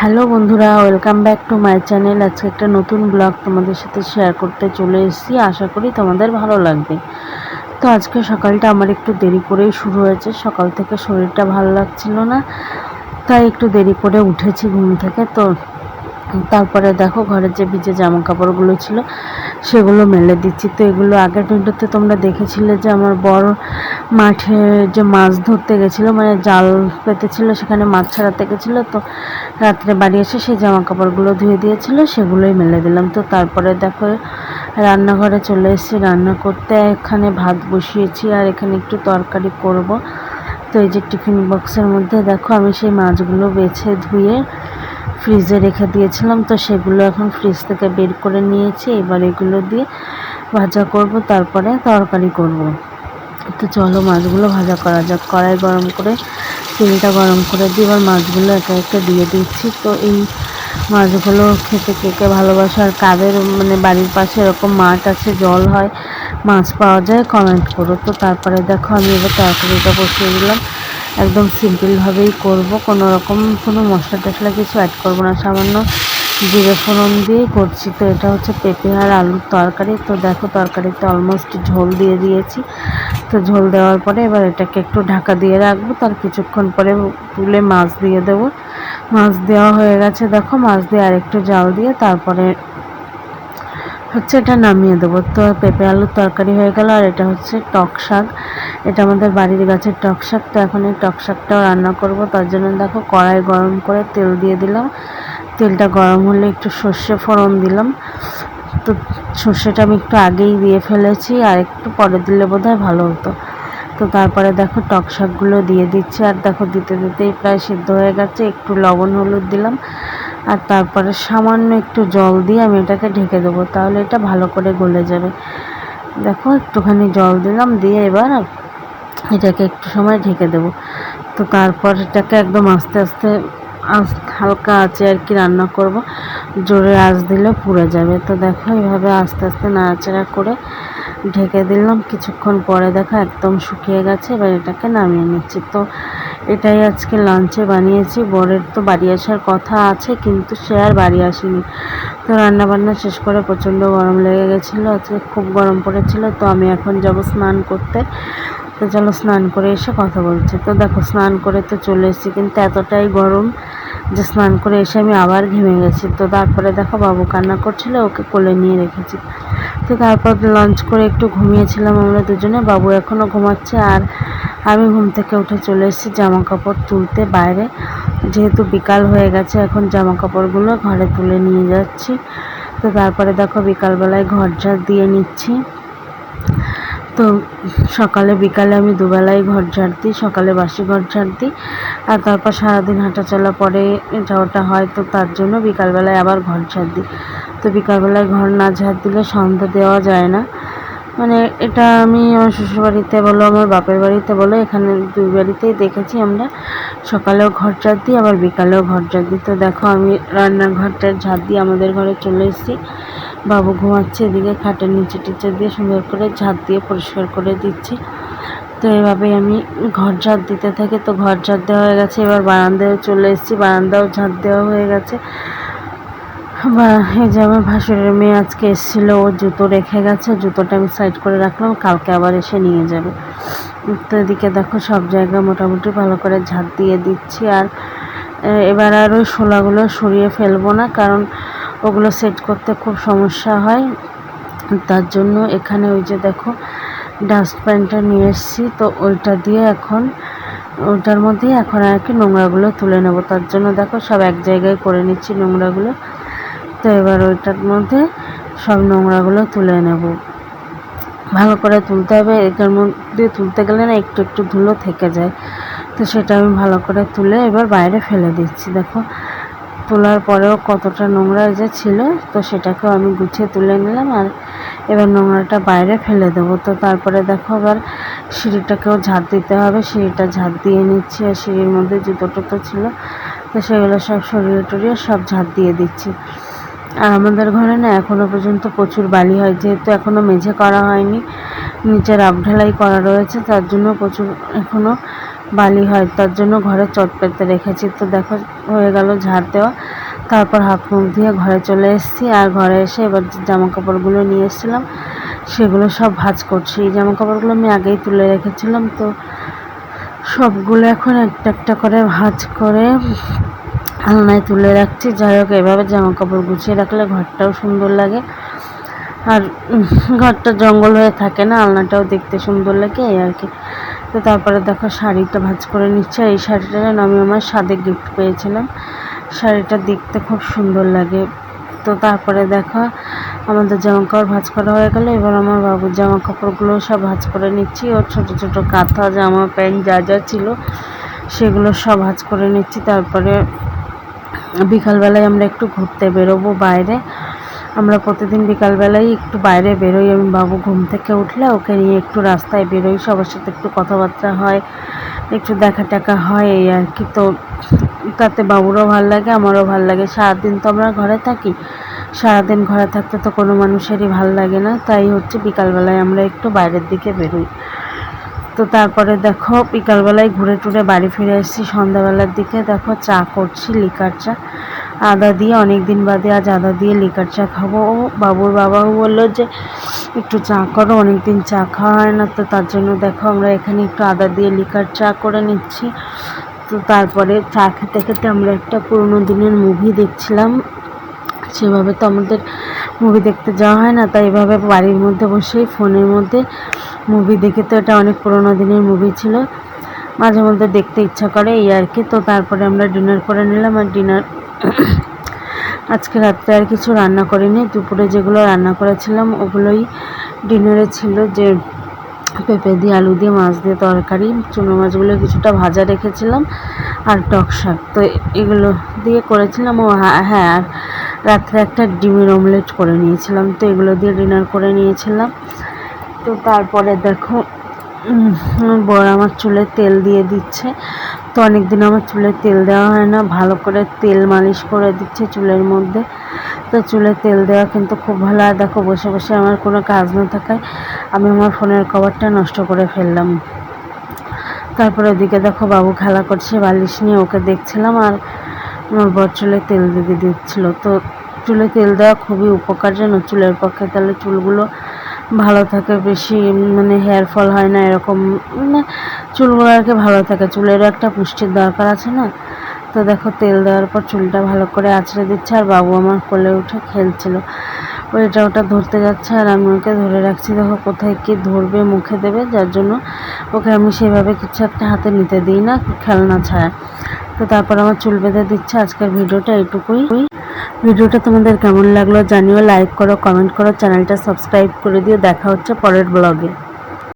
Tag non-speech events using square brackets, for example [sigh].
Hello বন্ধুরা, welcome back to my channel. আজকে একটা নতুন ব্লগ তোমাদের সাথে শেয়ার করতে চলে এসেছি। আশা করি তোমাদের ভালো লাগবে। তো আজকে সকালটা আমার একটু দেরি করেই শুরু হয়েছে। সকাল থেকে শরীরটা ভালো লাগছিল না, তাই একটু দেরি করে উঠেছি ঘুম থেকে। তো তারপরে দেখো ঘরের যে ভিজে জামা কাপড়গুলো ছিল সেগুলো মেলে দিচ্ছি। তো এগুলো আগের ভিডিওতে তোমরা দেখেছিলে যে আমার বড় মাঠে যে মাছ ধরতে গেছিল মানে জাল পেতেছিল, সেখানে মাছ ছাড়াতে গেছিল। তো রাত্রে বাড়ি এসে সেই জামা কাপড়গুলো ধুয়ে দিয়েছিল, সেগুলোই মেলে দিলাম। তো তারপরে দেখো, রান্নাঘরে চলে এসেছি রান্না করতে। এখানে ভাত বসিয়েছি আর এখানে একটু তরকারি করব। তো এই যে টিফিন বক্সের মধ্যে দেখো, আমি সেই মাছগুলো বেছে ধুয়ে ফ্রিজে রেখে দিয়েছিলাম, তো সেগুলো এখন ফ্রিজ থেকে বের করে নিয়েছি। এবার এগুলো দিয়ে ভাজা করব, তারপরে তরকারি করব। তো চলো মাছগুলো ভাজা করা যাক। কড়াই গরম করে, তেলটা গরম করে দিয়ে এবার মাছগুলো একে একে দিয়ে দিচ্ছি। তো এই মাছগুলো খেতে কে কে ভালোবাসে আর কাদের মানে বাড়ির পাশে এরকম মাঠ আছে, জল হয়, মাছ পাওয়া যায় কমেন্ট করো। তো তারপরে দেখো আমি এবার তরকারিটা বসিয়ে দিলাম। একদম সিম্পলভাবেই করব। কোনো রকম কোনো মশলা টশলা কিছু অ্যাড করব না। সামান্য জিরে, ফোড়ন দিয়েই করছি। তো এটা হচ্ছে পেঁপে আর আলুর তরকারি। তো দেখো তরকারিতে অলমোস্ট ঝোল দিয়ে দিয়েছি। তো ঝোল দেওয়ার পরে এবার এটাকে একটু ঢাকা দিয়ে রাখব। তার কিছুক্ষণ পরে তুলে মাছ দিয়ে দেব। মাছ দেওয়া হয়ে গেছে। দেখো মাছ দিয়ে আরেকটু জাল দিয়ে তারপরে হচ্ছে এটা নামিয়ে দেবো। তো পেঁপে আলুর তরকারি হয়ে গেল আর এটা হচ্ছে টক শাক। এটা আমাদের বাড়ির গাছের টক শাক। তো এখন এই টক শাকটাও রান্না করব। তার জন্য দেখো কড়াই গরম করে তেল দিয়ে দিলাম। তেলটা গরম হলে একটু সর্ষে ফোড়ন দিলাম। তো সর্ষেটা আমি একটু আগেই দিয়ে ফেলেছি আর একটু পরে দিলে বোধহয় ভালো হতো। তো তারপরে দেখো টক শাকগুলো দিয়ে দিচ্ছি। আর দেখো দিতে দিতেই প্রায় সিদ্ধ হয়ে গেছে। একটু লবণ হলুদ দিলাম। আর তারপরে সামান্য একটু জল দিয়ে আমি এটাকে ঢেকে দেবো, তাহলে এটা ভালো করে গলে যাবে। দেখো, একটুখানি জল দিলাম, দিয়ে এবার এটাকে একটু সময় ঢেকে দেবো। তো তারপর এটাকে একদম আস্তে আস্তে আস, হালকা আছে আর কি রান্না করব। জোরে আঁচ দিলে পুড়ে যাবে। তো দেখো, এইভাবে আস্তে আস্তে নাড়াচাড়া করে ঢেকে দিলাম। কিছুক্ষণ পরে দেখো একদম শুকিয়ে গেছে, এবার এটাকে নামিয়ে নিচ্ছি। তো এটাই আজকে লাঞ্চে বানিয়েছি। বরের তো বাড়ি আসার কথা আছে, কিন্তু সে আর বাড়ি আসেনি। তো রান্না বান্না শেষ করে প্রচণ্ড গরম লেগে গেছিল, আজকে খুব গরম পড়েছিল, তো আমি এখন যাব স্নান করতে। তো চলো স্নান করে এসে কথা বলছি। তো দেখো, স্নান করে তো চলে এসেছি, কিন্তু এতটাই গরম যে স্নান করে এসে আমি আবার ঘেমে গেছি। তো তারপরে দেখো, বাবু কান্না করছিল, ওকে কোলে নিয়ে রেখেছি। তো তারপর লাঞ্চ করে একটু ঘুমিয়েছিলাম আমরা দুজনে। বাবু এখনও ঘুমাচ্ছে আর আমি ঘুম থেকে উঠে চলে এসেছি জামা কাপড় তুলতে বাইরে। যেহেতু বিকাল হয়ে গেছে, এখন জামা কাপড়গুলো ঘরে তুলে নিয়ে যাচ্ছি। তো তারপরে দেখো বিকালবেলায় ঘর ঝাড় দিয়ে নিচ্ছি। তো সকালে বিকালে আমি দুবেলায় ঘর ঝাড় দিই, সকালে বাসি ঘর ঝাড় দিই। আর তারপর সারাদিন হাঁটা চলা পরে যাওয়াটা হয়, তো তার জন্য বিকালবেলায় আবার ঘর ঝাড় দিই। বিকালবেলায় ঘর না ঝাড় দিলে সন্ধ্যা দেওয়া যায় না। মানে এটা আমি আমার শ্বশুরবাড়িতে বলো, আমার বাপের বাড়িতে বলো, এখানে দুই বাড়িতেই দেখেছি আমরা। সকালেও ঘর ঝাড় দিই, আবার বিকালেও ঘর ঝাড় দিই। তো দেখো, আমি রান্নাঘরটার ঝাড় দিয়ে আমাদের ঘরে চলে এসেছি। বাবু ঘুমাচ্ছে এদিকে, খাটের নিচে টিচে দিয়ে সুন্দর করে ঝাড় দিয়ে পরিষ্কার করে দিচ্ছি। তো এভাবেই আমি ঘর ঝাড় দিতে থাকি। তো ঘর ঝাড় দেওয়া হয়ে গেছে, এবার বারান্দায় চলে এসেছি। বারান্দাও ঝাড় দেওয়া হয়ে গেছে। বা এই যে আমার ভাসুরের মেয়ে আজকে এসেছিল, ও জুতো রেখে গেছে, জুতোটা আমি সাইড করে রাখলাম, কালকে আবার এসে নিয়ে যাবে। তো এদিকে দেখো সব জায়গা মোটামুটি ভালো করে ঝাঁট দিয়ে দিচ্ছি, আর এবার আর ওই শোলাগুলো সরিয়ে ফেলব না, কারণ ওগুলো সেট করতে খুব সমস্যা হয়। তার জন্য এখানে ওই যে দেখো ডাস্টবিনটা নিয়ে এসেছি, তো ওইটা দিয়ে এখন, ওইটার মধ্যেই এখন আর কি নোংরাগুলো তুলে নেব। তার জন্য দেখো সব এক জায়গায় করে নিচ্ছি নোংরাগুলো। তো এবার ওইটার মধ্যে সব নোংরাগুলো তুলে নেব। ভালো করে তুলতে হবে, এটার মধ্যে তুলতে গেলে না একটু একটু ধুলো থেকে যায়। তো সেটা আমি ভালো করে তুলে এবার বাইরে ফেলে দিচ্ছি। দেখো, তোলার পরেও কতটা নোংরা যে ছিল, তো সেটাকেও আমি গুছিয়ে তুলে নিলাম আর এবার নোংরাটা বাইরে ফেলে দেবো। তো তারপরে দেখো আবার সিঁড়িটাকেও ঝাঁট দিতে হবে। সিঁড়িটা ঝাঁট দিয়ে নিচ্ছি আর সিঁড়ির মধ্যে জুতো টুতো ছিল, তো সেগুলো সব সরিয়ে টরিয়ে সব ঝাঁট দিয়ে দিচ্ছি। আর আমাদের ঘরে না এখনও পর্যন্ত প্রচুর বালি হয়, যেহেতু এখনও মেঝে করা হয়নি নিচের আবঢালাই করা রয়েছে, তার জন্য প্রচুর এখনও বালি হয়, তার জন্য ঘরে চট পেতে রেখেছি। তো দেখো, হয়ে গেল ঝাড় দেওয়া, তারপর হাত মুখ দিয়ে ঘরে চলে এসেছি, আর ঘরে এসে এবার যে জামা কাপড়গুলো নিয়ে এসেছিলাম, সেগুলো সব ভাজ করছি। এই জামা কাপড়গুলো আমি আগেই তুলে রেখেছিলাম, তো সবগুলো এখন একটা একটা করে ভাজ করে আলনায় তুলে রাখছি। যাই হোক, এভাবে জামা কাপড় গুছিয়ে রাখলে ঘরটাও সুন্দর লাগে। আর ঘরটা জঙ্গল হয়ে থাকে না, আলনাটাও দেখতে সুন্দর লাগে, এই আর কি। তো তারপরে দেখো, শাড়িটা ভাজ করে নিচ্ছে। এই শাড়িটা যেন আমি আমার স্বাদে গিফট পেয়েছিলাম। শাড়িটা দেখতে খুব সুন্দর লাগে। তো তারপরে দেখো, আমাদের জামা কাপড় ভাজ করা হয়ে গেলো। এবার আমার বাবুর জামা কাপড়গুলো সব ভাজ করে নিচ্ছি। ওর ছোট ছোট কাঁথা, জামা, প্যান্ট যা যা ছিল, সেগুলো সব ভাজ করে নিচ্ছি। তারপরে বিকালবেলায় আমরা একটু ঘুরতে বেরোবো বাইরে। আমরা প্রতিদিন বিকালবেলায় একটু বাইরে বেরোই। আমি বাবু ঘুম থেকে উঠলে ওকে নিয়ে একটু রাস্তায় বেরোই। সবার সাথে একটু কথাবার্তা হয়, একটু দেখা টাকা হয়, এই আর কি। তো তাতে বাবুরও ভালো লাগে, আমারও ভালো লাগে। সারাদিন তো আমরা ঘরে থাকি। সারাদিন ঘরে থাকতে তো কোনো মানুষেরই ভালো লাগে না। তাই হচ্ছে বিকালবেলায় আমরা একটু বাইরের দিকে বেরোই। তো তারপরে দেখো বিকালবেলায় ঘুরে টুরে বাড়ি ফিরে এসেছি। সন্ধ্যাবেলার দিকে দেখো চা করছি, লিকার চা। আদা দিয়ে অনেক দিন বাদে আজ আদা দিয়ে লিকার চা খাব। ও বাবুর বাবাও বলল যে, একটু চা করো অনেক দিন চা খাওয়া হয় না। তো তার জন্য দেখো আমরা এখানে একটু আদা দিয়ে লিকার চা করে নিচ্ছি। তো তারপরে চা খেতে খেতে আমরা একটা পুরোনো দিনের মুভি দেখছিলাম। সেভাবে তো আমাদের মুভি দেখতে যাওয়া হয় না, তাই এভাবে বাড়ির মধ্যে বসেই ফোনের মধ্যে মুভি দেখে তো এটা অনেক পুরোনো দিনের মুভি ছিল। মাঝে মধ্যে দেখতে ইচ্ছা করে এই আর কি। তো তারপরে আমরা ডিনার করে নিলাম আর ডিনার [coughs] আজকে রাত্রে আর কিছু রান্না করিনি। দুপুরে যেগুলো রান্না করেছিলাম ওগুলোই ডিনারে ছিল যে পেঁপে দিয়ে, আলু দিয়ে, মাছ দিয়ে তরকারি, চুনো মাছগুলো কিছুটা ভাজা রেখেছিলাম আর টক শাক। তো এগুলো দিয়ে করেছিলাম। ও হ্যাঁ আর রাত্রে একটা ডিমের অমলেট করে নিয়েছিলাম। তো এগুলো দিয়ে ডিনার করে নিয়েছিলাম। তো তারপরে দেখো বর আমার চুলে তেল দিয়ে দিচ্ছে। তো অনেক দিন আমার চুলে তেল দেওয়া হয় না, ভালো করে তেল মালিশ করে দিচ্ছে চুলের মধ্যে। তো চুলে তেল দেওয়া কিন্তু খুব ভালো। আর দেখো, বসে বসে আমার কোনো কাজ না থাকায় আমি আমার ফোনের কভারটা নষ্ট করে ফেললাম। তারপরে ওদিকে দেখো, বাবু খেলা করছে, বালিশ নিয়ে ওকে দেখছিলাম। আর আমার বর চুলে তেল দিয়ে দিচ্ছিল। তো চুলে তেল দেওয়া খুবই উপকার জানো? চুলের পক্ষে তাহলে চুলগুলো ভালো থাকে বেশি মানে হেয়ার ফল হয় না এরকম মানে চুলগুলো আর কি ভালো থাকে। চুলেরও একটা পুষ্টির দরকার আছে না? তো দেখো, তেল দেওয়ার পর চুলটা ভালো করে আঁচড়ে দিচ্ছে আর বাবু আমার কোলে উঠে খেলছিল। ওইটা ওটা ধরতে যাচ্ছে আর আমি ওকে ধরে রাখছি। দেখো কোথায় কি ধরবে, মুখে দেবে, যার জন্য ওকে আমি সেভাবে কিছু একটা হাতে নিতে দিই না, খেলনা ছাড়া। তো তারপর আমার চুল বেঁধে দিচ্ছে, আজকের ভিডিওটা এইটুকুই। ভিডিওটা তোমাদের কেমন লাগল জানিও লাইক করো কমেন্ট করো, চ্যানেলটা সাবস্ক্রাইব করে দিও, দেখা হচ্ছে পরের ব্লগে